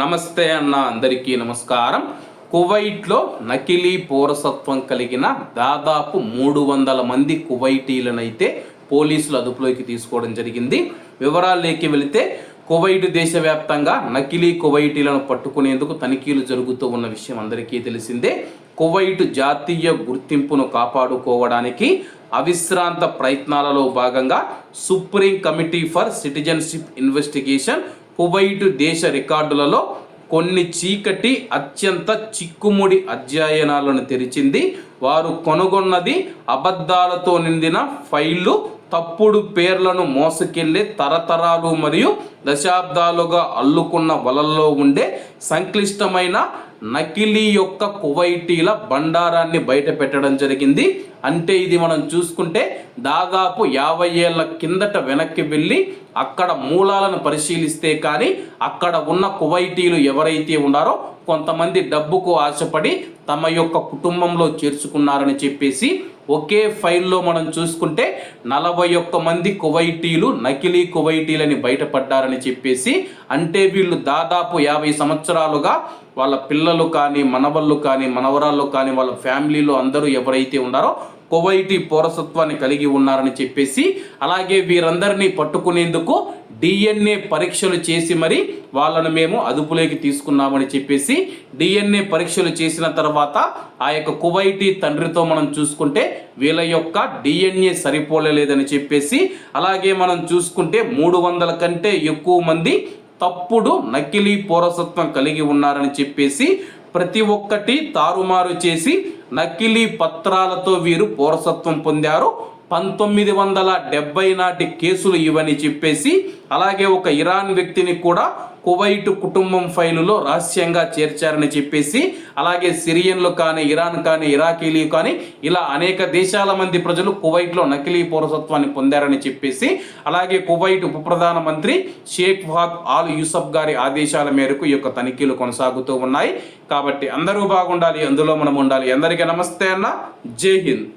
నమస్తే అన్న అందరికీ నమస్కారం. కువైట్లో నకిలీ పౌరసత్వం కలిగిన దాదాపు మూడు వందల మంది కువైటీలనైతే పోలీసులు అదుపులోకి తీసుకోవడం జరిగింది. వివరాల్లోకి వెళితే కువైట్ దేశవ్యాప్తంగా నకిలీ కువైటీలను పట్టుకునేందుకు తనిఖీలు జరుగుతూ ఉన్న విషయం అందరికీ తెలిసిందే. కువైట్ జాతీయ గుర్తింపును కాపాడుకోవడానికి అవిశ్రాంత ప్రయత్నాలలో భాగంగా supreme committee for citizenship investigation Kuwait దేశ రికార్డులలో కొన్ని చీకటి అత్యంత చిక్కుముడి అధ్యయనాలను తెరిచింది. వారు కొనుగొన్నది అబద్ధాలతో నిండిన ఫైళ్ళు తప్పుడు పేర్లను మోసుకెళ్ళే తరతరాలు మరియు దశాబ్దాలుగా అల్లుకున్న వలల్లో ఉండే సంక్లిష్టమైన నకిలీ యొక్క కువైటీల బండారాన్ని బయట పెట్టడం జరిగింది. అంటే ఇది మనం చూసుకుంటే దాదాపు యాభై ఏళ్ళ కిందట వెనక్కి వెళ్ళి అక్కడ మూలాలను పరిశీలిస్తే కానీ అక్కడ ఉన్న కువైటీలు ఎవరైతే ఉన్నారో కొంతమంది డబ్బుకు ఆశపడి తమ యొక్క కుటుంబంలో చేర్చుకున్నారని చెప్పేసి ఒకే ఫైల్లో మనం చూసుకుంటే నలభై ఒక్క మంది కువైటీలు నకిలీ కువైటీలని బయటపడ్డారని చెప్పేసి అంటే వీళ్ళు దాదాపు యాభై సంవత్సరాలుగా వాళ్ళ పిల్లలు కానీ మనవళ్ళు కానీ మనవరాళ్ళు కానీ వాళ్ళ ఫ్యామిలీలో అందరూ ఎవరైతే ఉన్నారో కువైటీ పౌరసత్వాన్ని కలిగి ఉన్నారని చెప్పేసి అలాగే వీరందరినీ పట్టుకునేందుకు డిఎన్ఏ పరీక్షలు చేసి మరి వాళ్ళను మేము అదుపులోకి తీసుకున్నామని చెప్పేసి డిఎన్ఏ పరీక్షలు చేసిన తర్వాత ఆ యొక్క కువైటీ తండ్రితో మనం చూసుకుంటే వీళ్ళ యొక్క డిఎన్ఏ సరిపోలేదని చెప్పేసి అలాగే మనం చూసుకుంటే మూడు వందల కంటే ఎక్కువ మంది తప్పుడు నకిలీ పౌరసత్వం కలిగి ఉన్నారని చెప్పేసి ప్రతి ఒక్కటి తారుమారు చేసి నకిలీ పత్రాలతో వీరు పౌరసత్వం పొందారు. పంతొమ్మిది వందల డెబ్బై నాటి కేసులు ఇవని చెప్పేసి అలాగే ఒక ఇరాన్ వ్యక్తిని కూడా కువైట్ కుటుంబం ఫైలులో రహస్యంగా చేర్చారని చెప్పేసి అలాగే సిరియన్లు కానీ ఇరాన్ కానీ ఇరాకీలు కానీ ఇలా అనేక దేశాల మంది ప్రజలు కువైట్లో నకిలీ పౌరసత్వాన్ని పొందారని చెప్పేసి అలాగే కువైట్ ఉప ప్రధానమంత్రి షేక్ ఫహాద్ ఆల్ యూసఫ్ గారి ఆదేశాల మేరకు ఈ యొక్క తనిఖీలు కొనసాగుతూ ఉన్నాయి. కాబట్టి అందరూ బాగుండాలి అందులో మనం ఉండాలి. అందరికీ నమస్తే అన్న. జై హింద్.